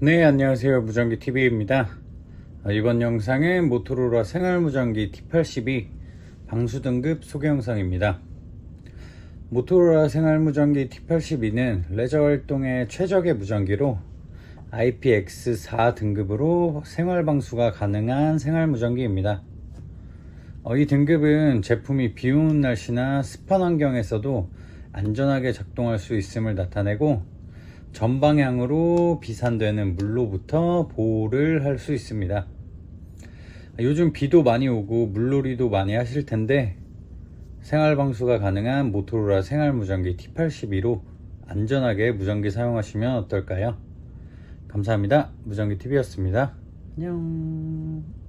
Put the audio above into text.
네 안녕하세요. 무전기 TV입니다. 이번 영상은 모토로라 생활무전기 T82 방수 등급 소개 영상입니다. 모토로라 생활무전기 T82는 레저 활동에 최적의 무전기로 IPX4 등급으로 생활 방수가 가능한 생활무전기입니다. 어, 이 등급은 제품이 비 오는 날씨나 습한 환경에서도 안전하게 작동할 수 있음을 나타내고 전방향으로 비산되는 물로부터 보호를 할 수 있습니다. 요즘 비도 많이 오고 물놀이도 많이 하실 텐데 생활 방수가 가능한 모토로라 생활 무전기 T82로 안전하게 무전기 사용하시면 어떨까요? 감사합니다. 무전기 TV였습니다. 안녕.